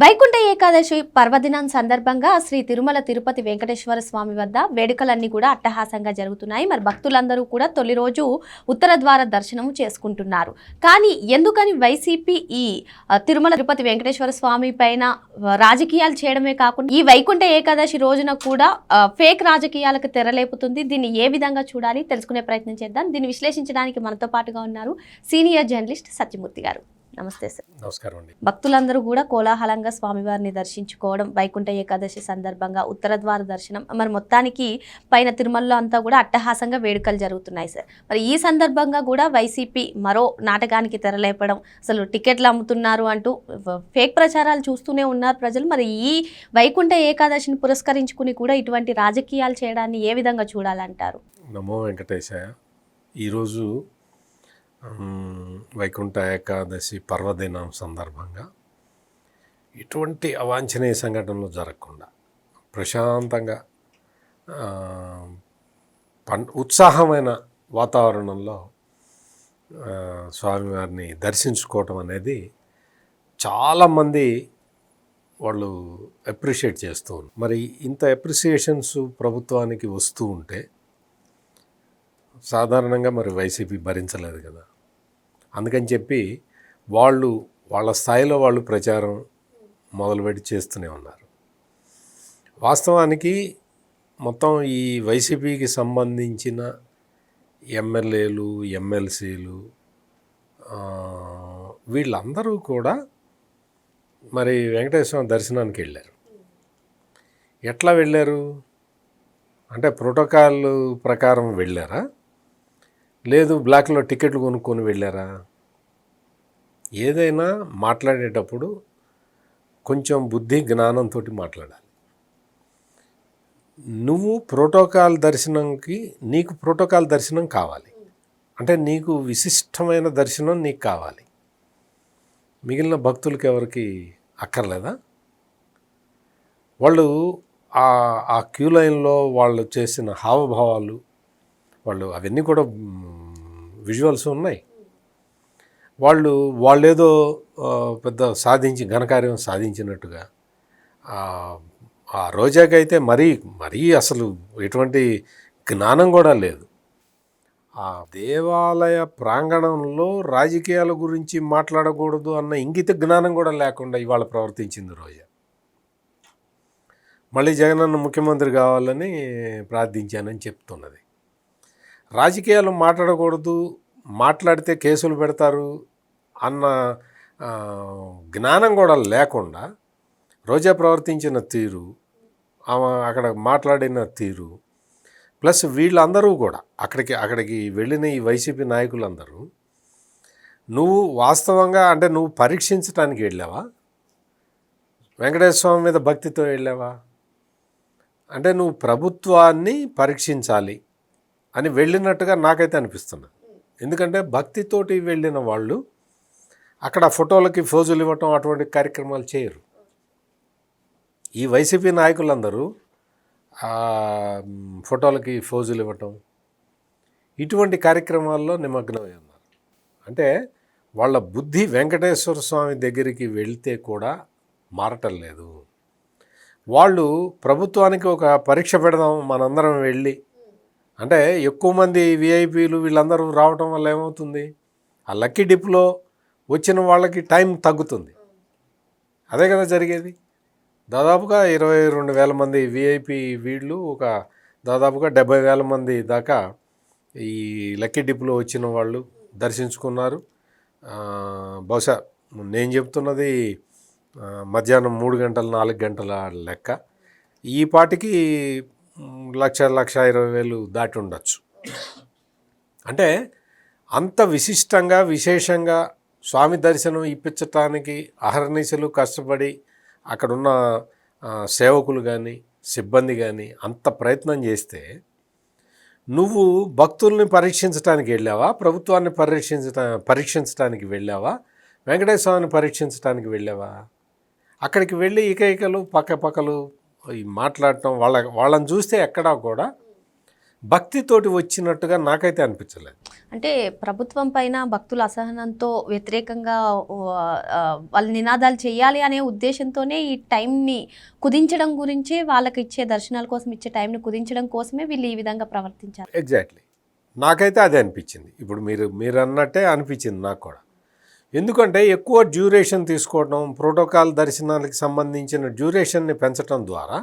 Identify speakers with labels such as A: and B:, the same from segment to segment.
A: వైకుంఠ ఏకాదశి పర్వదినం సందర్భంగా శ్రీ తిరుమల తిరుపతి వెంకటేశ్వర స్వామి వద్ద వేడుకలన్నీ కూడా అట్టహాసంగా జరుగుతున్నాయి. మరి భక్తులందరూ కూడా తొలి రోజు ఉత్తర ద్వార దర్శనం చేసుకుంటున్నారు. కానీ ఎందుకని వైసీపీ ఈ తిరుమల తిరుపతి వెంకటేశ్వర స్వామి పైన రాజకీయాలు చేయడమే కాకుండా ఈ వైకుంఠ ఏకాదశి రోజున కూడా ఫేక్ రాజకీయాలకు తెరలేపుతుంది. దీన్ని ఏ విధంగా చూడాలి? తెలుసుకునే ప్రయత్నం చేద్దాం. దీన్ని విశ్లేషించడానికి మనతో పాటుగా ఉన్నారు సీనియర్ జర్నలిస్ట్ సత్యమూర్తి గారు. నమస్తే సార్.
B: నమస్కారం అండి.
A: భక్తులందరూ కూడా కోలాహలంగా స్వామివారిని దర్శించుకోవడం వైకుంఠ ఏకాదశి సందర్భంగా ఉత్తర ద్వార దర్శనం మరి మొత్తానికి పైన తిరుమలలో అంతా కూడా అట్టహాసంగా వేడుకలు జరుగుతున్నాయి సార్. మరి ఈ సందర్భంగా కూడా వైసీపీ మరో నాటకానికి తెరలేపడం అసలు టికెట్లు అమ్ముతున్నారు అంటూ ఫేక్ ప్రచారాలు చూస్తూనే ఉన్నారు ప్రజలు. మరి ఈ వైకుంఠ ఏకాదశిని పురస్కరించుకుని కూడా ఇటువంటి రాజకీయాలు చేయడాన్ని ఏ విధంగా చూడాలంటారు?
B: నమో వెంకటేశయ ఈరోజు వైకుంఠ ఏకాదశి పర్వదినం సందర్భంగా ఇటువంటి అవాంఛనీయ సంఘటనలు జరగకుండా ప్రశాంతంగా పం ఉత్సాహమైన వాతావరణంలో స్వామివారిని దర్శించుకోవటం అనేది చాలామంది వాళ్ళు అప్రిషియేట్ చేస్తూ మరి ఇంత అప్రిసియేషన్స్ ప్రభుత్వానికి వస్తూ ఉంటే సాధారణంగా మరి వైసీపీ భరించలేదు కదా. అందుకని చెప్పి వాళ్ళు వాళ్ళ స్థాయిలో వాళ్ళు ప్రచారం మొదలుపెట్టి చేస్తూనే ఉన్నారు. వాస్తవానికి మొత్తం ఈ వైసీపీకి సంబంధించిన ఎమ్మెల్యేలు ఎమ్మెల్సీలు వీళ్ళందరూ కూడా మరి వెంకటేశ్వర దర్శనానికి వెళ్ళారు. ఎట్లా వెళ్ళారు? అంటే ప్రోటోకాల్ ప్రకారం వెళ్ళారా? లేదు బ్లాక్లో టికెట్లు కొనుక్కొని వెళ్ళారా? ఏదైనా మాట్లాడేటప్పుడు కొంచెం బుద్ధి జ్ఞానంతో మాట్లాడాలి. నువ్వు ప్రోటోకాల్ దర్శనంకి నీకు ప్రోటోకాల్ దర్శనం కావాలి. అంటే నీకు విశిష్టమైన దర్శనం నీకు కావాలి. మిగిలిన భక్తులకి ఎవరికి అక్కర్లేదా? వాళ్ళు ఆ ఆ క్యూ లైన్లో వాళ్ళు చేసిన హావభావాలు వాళ్ళు అవన్నీ కూడా విజువల్స్ ఉన్నాయి. వాళ్ళు వాళ్ళేదో పెద్ద సాధించి ఘనకార్యం సాధించినట్టుగా ఆ, ఆ రోజాకైతే మరీ మరీ అసలు ఎటువంటి జ్ఞానం కూడా లేదు. ఆ దేవాలయ ప్రాంగణంలో రాజకీయాల గురించి మాట్లాడకూడదు అన్న ఇంగిత జ్ఞానం కూడా లేకుండా ఇవాళ ప్రవర్తించింది రోజా. మళ్ళీ జగనన్న ముఖ్యమంత్రి కావాలని ప్రార్థించానని చెప్తున్నది. రాజకీయాలు మాట్లాడకూడదు మాట్లాడితే కేసులు పెడతారు అన్న జ్ఞానం కూడా లేకుండా రోజా ప్రవర్తించిన తీరు ఆమె అక్కడ మాట్లాడిన తీరు ప్లస్ వీళ్ళందరూ కూడా అక్కడికి అక్కడికి వెళ్ళిన ఈ వైసీపీ నాయకులందరూ నువ్వు వాస్తవంగా అంటే నువ్వు పరీక్షించడానికి వెళ్ళావా? వెంకటేశ్వర స్వామి మీద భక్తితో వెళ్ళావా? అంటే నువ్వు ప్రభుత్వాన్ని పరీక్షించాలి. అని వెళ్ళినట్టుగా నాకైతే అనిపిస్తుంది. ఎందుకంటే భక్తితోటి వెళ్ళిన వాళ్ళు అక్కడ ఫోటోలకి ఫోజులు ఇవ్వటం అటువంటి కార్యక్రమాలు చేయరు. ఈ వైసీపీ నాయకులందరూ ఫోటోలకి ఫోజులు ఇవ్వటం ఇటువంటి కార్యక్రమాల్లో నిమగ్నమై ఉన్నారు. అంటే వాళ్ళ బుద్ధి వెంకటేశ్వర స్వామి దగ్గరికి వెళ్తే కూడా మారటం లేదు. వాళ్ళు ప్రభుత్వానికి ఒక పరీక్ష పెడదాం మనందరం వెళ్ళి అంటే ఎక్కువ మంది విఐపీలు వీళ్ళందరూ రావటం వల్ల ఏమవుతుంది? ఆ లక్కీ డిప్లో వచ్చిన వాళ్ళకి టైం తగ్గుతుంది. అదే కదా జరిగేది. దాదాపుగా ఇరవై రెండు వేల మంది విఐపి వీళ్ళు ఒక దాదాపుగా డెబ్బై వేల మంది దాకా ఈ లక్కీ డిప్లో వచ్చిన వాళ్ళు దర్శించుకున్నారు. బహుశా నేను చెప్తున్నది మధ్యాహ్నం మూడు గంటల నాలుగు గంటల లెక్క. ఈ పాటికి లక్ష లక్ష ఇరవై వేలు దాటి ఉండొచ్చు. అంటే అంత విశిష్టంగా విశేషంగా స్వామి దర్శనం ఇప్పించటానికి అహర్నిశలు కష్టపడి అక్కడున్న సేవకులు కానీ సిబ్బంది కానీ అంత ప్రయత్నం చేస్తే నువ్వు భక్తుల్ని పరీక్షించడానికి వెళ్ళావా? ప్రభుత్వాన్ని పరీక్షించట పరీక్షించడానికి వెళ్ళావా? వెంకటేశ్వరాన్ని పరీక్షించడానికి వెళ్ళావా? అక్కడికి వెళ్ళి ఇకైకలు పక్క పక్కలు ఈ మాట్లాడటం వాళ్ళ వాళ్ళని చూస్తే ఎక్కడా కూడా భక్తితోటి వచ్చినట్టుగా నాకైతే అనిపించలేదు.
A: అంటే ప్రభుత్వం పైన భక్తుల అసహనంతో వ్యతిరేకంగా వాళ్ళ నినాదాలు చేయాలి అనే ఉద్దేశంతోనే ఈ టైంని కుదించడం గురించే వాళ్ళకి ఇచ్చే దర్శనాల కోసం ఇచ్చే టైంని కుదించడం కోసమే వీళ్ళు ఈ విధంగా ప్రవర్తించారు.
B: ఎగ్జాక్ట్లీ నాకైతే అదే అనిపించింది. ఇప్పుడు మీరు మీరు అన్నట్టే అనిపించింది నాకు కూడా. ఎందుకంటే ఎక్కువ డ్యూరేషన్ తీసుకోవడం ప్రోటోకాల్ దర్శనాలకు సంబంధించిన డ్యూరేషన్ని పెంచడం ద్వారా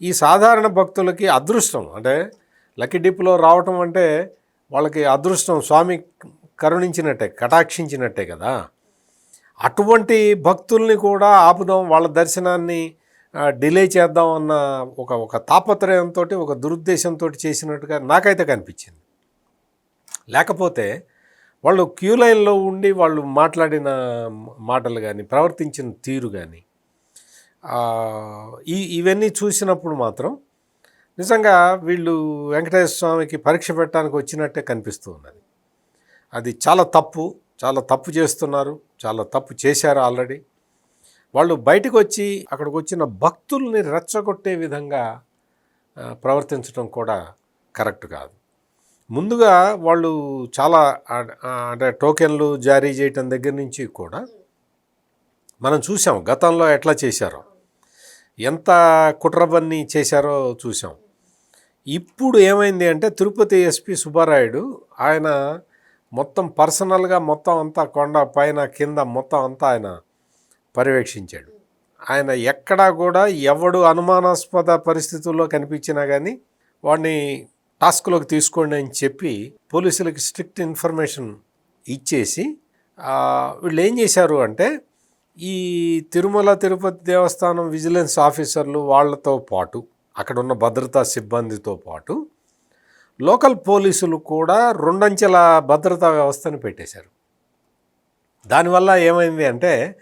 B: ఈ సాధారణ భక్తులకి అదృష్టం. అంటే లక్కీ డిప్లో రావటం అంటే వాళ్ళకి అదృష్టం స్వామి కరుణించినట్టే కటాక్షించినట్టే కదా. అటువంటి భక్తుల్ని కూడా ఆపుదాం వాళ్ళ దర్శనాన్ని డిలే చేద్దాం అన్న ఒక ఒక తాపత్రయంతో ఒక దురుద్దేశంతో చేసినట్టుగా నాకైతే కనిపించింది. లేకపోతే వాళ్ళు క్యూ లైన్లో ఉండి వాళ్ళు మాట్లాడిన మాటలు కానీ ప్రవర్తించిన తీరు కానీ ఈ ఇవన్నీ చూసినప్పుడు మాత్రం నిజంగా వీళ్ళు వెంకటేశ్వర స్వామికి పరీక్ష పెట్టడానికి వచ్చినట్టే కనిపిస్తూ ఉన్నది. అది చాలా తప్పు చాలా తప్పు చేస్తున్నారు చాలా తప్పు చేశారు ఆల్రెడీ. వాళ్ళు బయటకు వచ్చి అక్కడికి వచ్చిన భక్తుల్ని రెచ్చగొట్టే విధంగా ప్రవర్తించడం కూడా కరెక్ట్ కాదు. ముందుగా వాళ్ళు చాలా అంటే టోకెన్లు జారీ చేయటం దగ్గర నుంచి కూడా మనం చూసాం గతంలో ఎట్లా చేశారో. ఎంత కుట్రబన్ని చేశారో చూసాం. ఇప్పుడు ఏమైంది అంటే తిరుపతి ఎస్పి సుబ్బారాయుడు ఆయన మొత్తం పర్సనల్గా మొత్తం అంతా కొండ పైన కింద మొత్తం అంతా ఆయన పర్యవేక్షించాడు. ఆయన ఎక్కడా కూడా ఎవడు అనుమానాస్పద పరిస్థితుల్లో కనిపించినా కానీ వాడిని టాస్క్లోకి తీసుకోండి అని చెప్పి పోలీసులకి స్ట్రిక్ట్ ఇన్ఫర్మేషన్ ఇచ్చేసి వీళ్ళు ఏం చేశారు అంటే ఈ తిరుమల తిరుపతి దేవస్థానం విజిలెన్స్ ఆఫీసర్లు వాళ్ళతో పాటు అక్కడ ఉన్న భద్రతా సిబ్బందితో పాటు లోకల్ పోలీసులు కూడా రెండంచెల భద్రతా వ్యవస్థను పెట్టేశారు. దానివల్ల ఏమైంది అంటే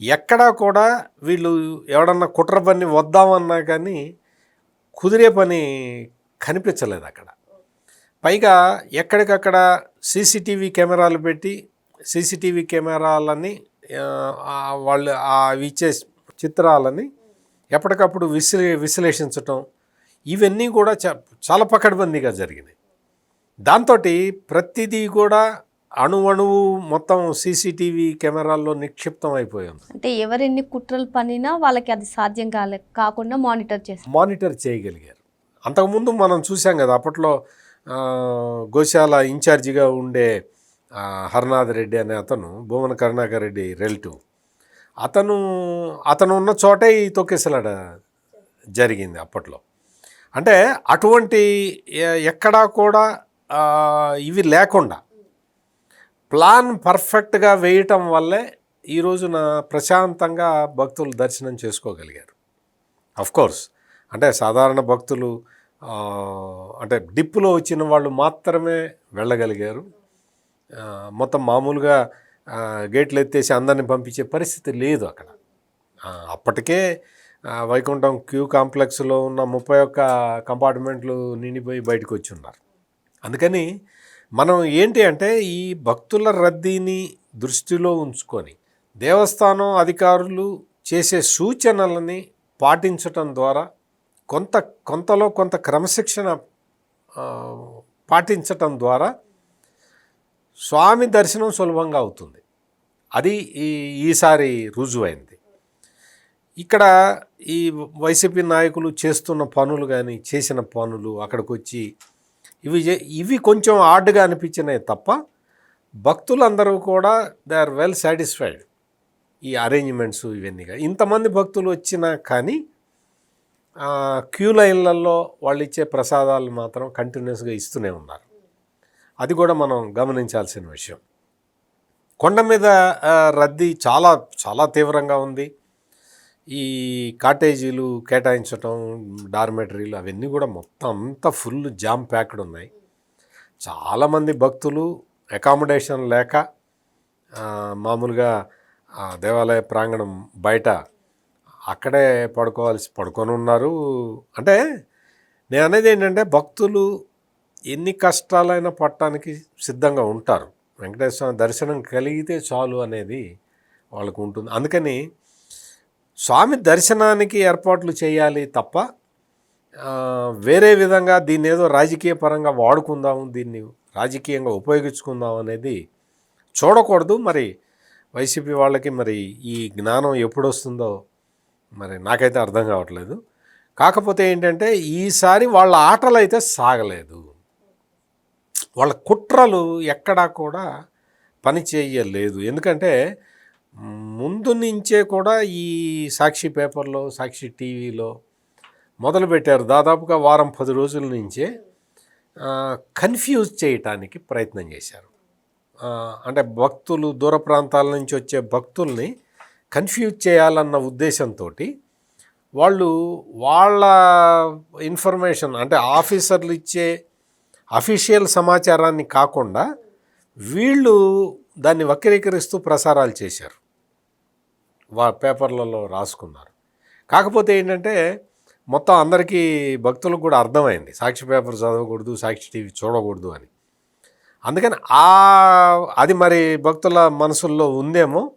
B: ఎక్కడా కూడా వీళ్ళు ఎవడన్నా కుట్ర పని వద్దామన్నా కానీ కుదిరే పని కనిపించలేదు అక్కడ. పైగా ఎక్కడికక్కడ సీసీటీవీ కెమెరాలు పెట్టి సీసీటీవీ కెమెరాలని వాళ్ళు ఆ అవి ఇచ్చే చిత్రాలని ఎప్పటికప్పుడు విశ్లే విశ్లేషించటం ఇవన్నీ కూడా చాలా పకడ్బందీగా జరిగినాయి. దాంతో ప్రతిదీ కూడా అణువణువు మొత్తం సీసీటీవీ కెమెరాల్లో నిక్షిప్తం అయిపోయింది
A: అంటే ఎవరెన్ని కుట్రలు పనినా వాళ్ళకి అది సాధ్యం కాలే కాకుండా మానిటర్ చేస్తారు
B: మానిటర్ చేయగలిగారు. అంతకుముందు మనం చూసాం కదా అప్పట్లో గోశాల ఇన్ఛార్జిగా ఉండే హరనాథ్ రెడ్డి అనే అతను భువన కరుణాకర్ రెడ్డి రిలేటివ్ అతను అతను ఉన్న చోటే ఈ తొక్కేసలాడ జరిగింది అప్పట్లో. అంటే అటువంటి ఎక్కడా కూడా ఇవి లేకుండా ప్లాన్ పర్ఫెక్ట్గా వేయటం వల్లే ఈ రోజున ప్రశాంతంగా భక్తులు దర్శనం చేసుకోగలిగారు. కోర్స్ అంటే సాధారణ భక్తులు అంటే డిప్పులో వచ్చిన వాళ్ళు మాత్రమే వెళ్ళగలిగారు. మొత్తం మామూలుగా గేట్లు ఎత్తేసి అందరిని పంపించే పరిస్థితి లేదు అక్కడ. అప్పటికే వైకుంఠం క్యూ కాంప్లెక్స్లో ఉన్న ముప్పై ఒక్క కంపార్ట్మెంట్లు నిండిపోయి బయటకు వచ్చి ఉన్నారు అందుకని మనం ఏంటి అంటే ఈ భక్తుల రద్దీని దృష్టిలో ఉంచుకొని దేవస్థానం అధికారులు చేసే సూచనలని పాటించటం ద్వారా కొంత కొంతలో కొంత క్రమశిక్షణ పాటించటం ద్వారా స్వామి దర్శనం సులభంగా అవుతుంది. అది ఈ ఈసారి రుజువైంది. ఇక్కడ ఈ వైసీపీ నాయకులు చేస్తున్న పనులు కానీ చేసిన పనులు అక్కడికి వచ్చి ఇవి ఇవి కొంచెం ఆర్డ్గా అనిపించినాయి తప్ప భక్తులందరూ కూడా దే ఆర్ వెల్ సాటిస్ఫైడ్ ఈ అరేంజ్మెంట్స్ ఇవన్నీగా ఇంతమంది భక్తులు వచ్చినా కానీ క్యూ లైన్లలో వాళ్ళు ఇచ్చే ప్రసాదాలు మాత్రం కంటిన్యూస్గా ఇస్తూనే ఉన్నారు. అది కూడా మనం గమనించాల్సిన విషయం. కొండ మీద రద్దీ చాలా చాలా తీవ్రంగా ఉంది. ఈ కాటేజీలు కేటాయించటం డార్మెటరీలు అవన్నీ కూడా మొత్తం అంతా ఫుల్ జామ్ ప్యాక్డ్ ఉన్నాయి. చాలామంది భక్తులు అకామిడేషన్ లేక మామూలుగా దేవాలయ ప్రాంగణం బయట అక్కడే పడుకోవాల్సి పడుకొని ఉన్నారు. అంటే నేను అనేది ఏంటంటే భక్తులు ఎన్ని కష్టాలైనా పట్టడానికి సిద్ధంగా ఉంటారు. వెంకటేశ్వర స్వామి దర్శనం కలిగితే చాలు అనేది వాళ్ళకు ఉంటుంది. అందుకని స్వామి దర్శనానికి ఏర్పాట్లు చేయాలి తప్ప వేరే విధంగా దీన్ని ఏదో రాజకీయ పరంగా వాడుకుందాము దీన్ని రాజకీయంగా ఉపయోగించుకుందాం అనేది చూడకూడదు. మరి వైసీపీ వాళ్ళకి మరి ఈ జ్ఞానం ఎప్పుడు వస్తుందో మరి నాకైతే అర్థం కావట్లేదు. కాకపోతే ఏంటంటే ఈసారి వాళ్ళ ఆటలు అయితే సాగలేదు. వాళ్ళ కుట్రలు ఎక్కడా కూడా పని చేయలేదు. ఎందుకంటే ముందు నుంచే కూడా ఈ సాక్షి పేపర్లో సాక్షి టీవీలో మొదలుపెట్టారు. దాదాపుగా వారం పది రోజుల నుంచే కన్ఫ్యూజ్ చేయటానికి ప్రయత్నం చేశారు. అంటే భక్తులు దూర ప్రాంతాల నుంచి వచ్చే భక్తుల్ని కన్ఫ్యూజ్ చేయాలన్న ఉద్దేశంతో వాళ్ళు వాళ్ళ ఇన్ఫర్మేషన్ అంటే ఆఫీసర్లు ఇచ్చే అఫీషియల్ సమాచారాన్ని కాకుండా వీళ్ళు దాన్ని వక్రీకరిస్తూ ప్రసారాలు చేశారు. వా పేపర్లలో రాసుకున్నారు. కాకపోతే ఏంటంటే మొత్తం అందరికీ భక్తులకు కూడా అర్థమైంది. సాక్షి పేపర్ చదవకూడదు సాక్షి టీవీ చూడకూడదు అని. అందుకని ఆ అది మరి భక్తుల మనసుల్లో ఉందేమో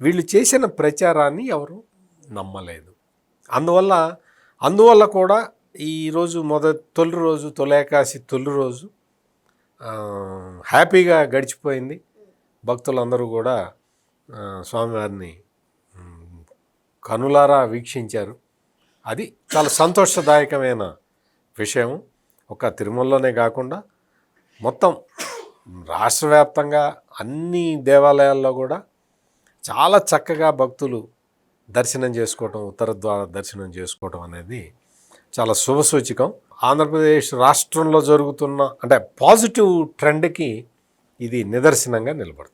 B: వీళ్ళు చేసిన ప్రచారాన్ని ఎవరు నమ్మలేదు. అందువల్ల అందువల్ల కూడా ఈరోజు మొదటి తొలి రోజు తొలేకాశి తొలి రోజు హ్యాపీగా గడిచిపోయింది. భక్తులందరూ కూడా స్వామివారిని కనులారా వీక్షించారు. అది చాలా సంతోషదాయకమైన విషయం. ఒక తిరుమలలోనే కాకుండా మొత్తం రాష్ట్రవ్యాప్తంగా అన్ని దేవాలయాల్లో కూడా చాలా చక్కగా భక్తులు దర్శనం చేసుకోవటం ఉత్తర ద్వార దర్శనం చేసుకోవటం అనేది చాలా శుభసూచకం. ఆంధ్రప్రదేశ్ రాష్ట్రంలో జరుగుతున్న అంటే పాజిటివ్ ట్రెండ్కి ఇది నిదర్శనంగా నిలబడుతుంది.